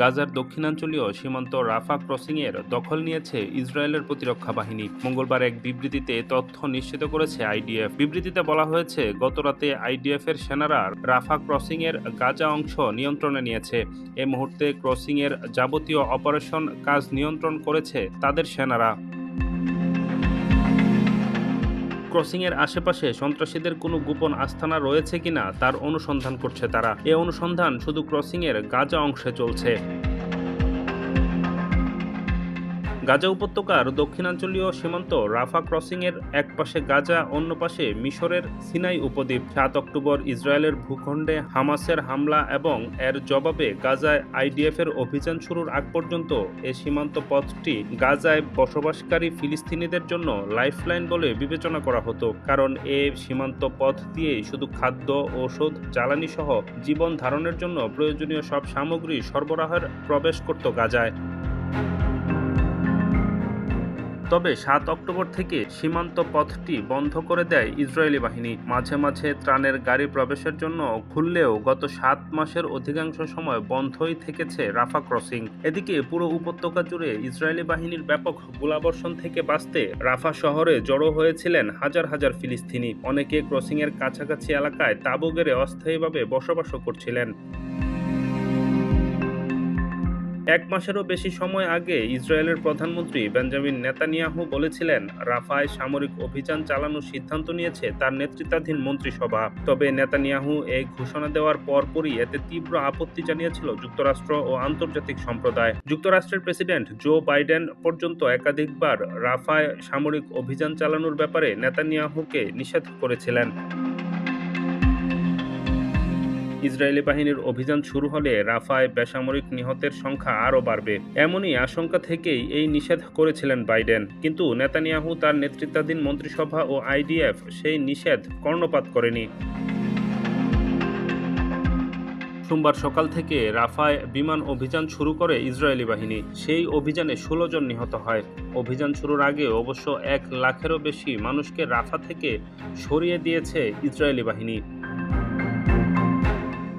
গাজার দক্ষিণাঞ্চলীয় সীমান্ত রাফা ক্রসিংয়ের দখল নিয়েছে ইসরায়েলের প্রতিরক্ষা বাহিনী। মঙ্গলবার এক বিবৃতিতে তথ্য নিশ্চিত করেছে আইডিএফ। বিবৃতিতে বলা হয়েছে গতরাতে আইডিএফের সেনারা রাফা ক্রসিংয়ের গাজা অংশ নিয়ন্ত্রণে নিয়েছে। এ মুহূর্তে ক্রসিংয়ের যাবতীয় অপারেশন কাজ নিয়ন্ত্রণ করেছে তাদের সেনারা। ক্রসিংয়ের আশেপাশে সন্ত্রাসীদের কোনো গোপন আস্থানা রয়েছে কিনা তার অনুসন্ধান করছে তারা। এ অনুসন্ধান শুধু ক্রসিংয়ের গাজা অংশে চলছে। গাজা উপত্যকার দক্ষিণাঞ্চলীয় সীমান্ত রাফা ক্রসিংয়ের এক পাশে গাজা, অন্য পাশে মিশরের সিনাই উপদ্বীপ। সাত অক্টোবর ইসরায়েলের ভূখণ্ডে হামাসের হামলা এবং এর জবাবে গাজায় আইডিএফের অভিযান শুরুর আগ পর্যন্ত এ সীমান্ত পথটি গাজায় বসবাসকারী ফিলিস্তিনিদের জন্য লাইফলাইন বলে বিবেচনা করা হতো। কারণ এ সীমান্ত পথ দিয়ে শুধু খাদ্য, ঔষধ জ্বালানি সহ জীবন ধারণের জন্য প্রয়োজনীয় সব সামগ্রী সরবরাহের প্রবেশ করত গাজায়। তবে সাত অক্টোবর থেকে সীমান্ত পথটি বন্ধ করে দেয় ইসরায়েলি বাহিনী। মাঝে মাঝে ত্রাণের গাড়ি প্রবেশের জন্য খুললেও গত সাত মাসের অধিকাংশ সময় বন্ধই থেকেছে রাফা ক্রসিং। এদিকে পুরো উপত্যকা জুড়ে ইসরায়েলি বাহিনীর ব্যাপক গোলাবর্ষণ থেকে বাঁচতে রাফা শহরে জড়ো হয়েছিলেন হাজার হাজার ফিলিস্তিনি। অনেকে ক্রসিংয়ের কাছাকাছি এলাকায় তাঁবু গেড়ে অস্থায়ীভাবে বসবাসও করছিলেন। এক মাসেরও বেশি সময় আগে ইসরায়েলের প্রধানমন্ত্রী বেঞ্জামিন নেতানিয়াহু বলেছিলেন, রাফায় সামরিক অভিযান চালানোর সিদ্ধান্ত নিয়েছে তার নেতৃত্বাধীন মন্ত্রিসভা। তবে নেতানিয়াহু এই ঘোষণা দেওয়ার পরপরই এতে তীব্র আপত্তি জানিয়েছিল যুক্তরাষ্ট্র ও আন্তর্জাতিক সম্প্রদায়। যুক্তরাষ্ট্রের প্রেসিডেন্ট জো বাইডেন পর্যন্ত একাধিকবার রাফায় সামরিক অভিযান চালানোর ব্যাপারে নেতানিয়াহুকে নিষেধ করেছিলেন। ইসরায়েলি বাহিনীর অভিযান শুরু হলে রাফায় বেসামরিক নিহতের সংখ্যা আরও বাড়বে। এমনই আশঙ্কা থেকেই এই নিষেধ করেছিলেন বাইডেন। কিন্তু নেতানিয়াহু তার নেতৃত্বাধীন মন্ত্রিসভা ও আইডিএফ সেই নিষেধ কর্ণপাত করেনি। সোমবার সকাল থেকে রাফায় বিমান অভিযান শুরু করে ইসরায়েলি বাহিনী। সেই অভিযানে ষোলো জন নিহত হয়। অভিযান শুরুর আগে অবশ্য এক লাখেরও বেশি মানুষকে রাফা থেকে সরিয়ে দিয়েছে ইসরায়েলি বাহিনী।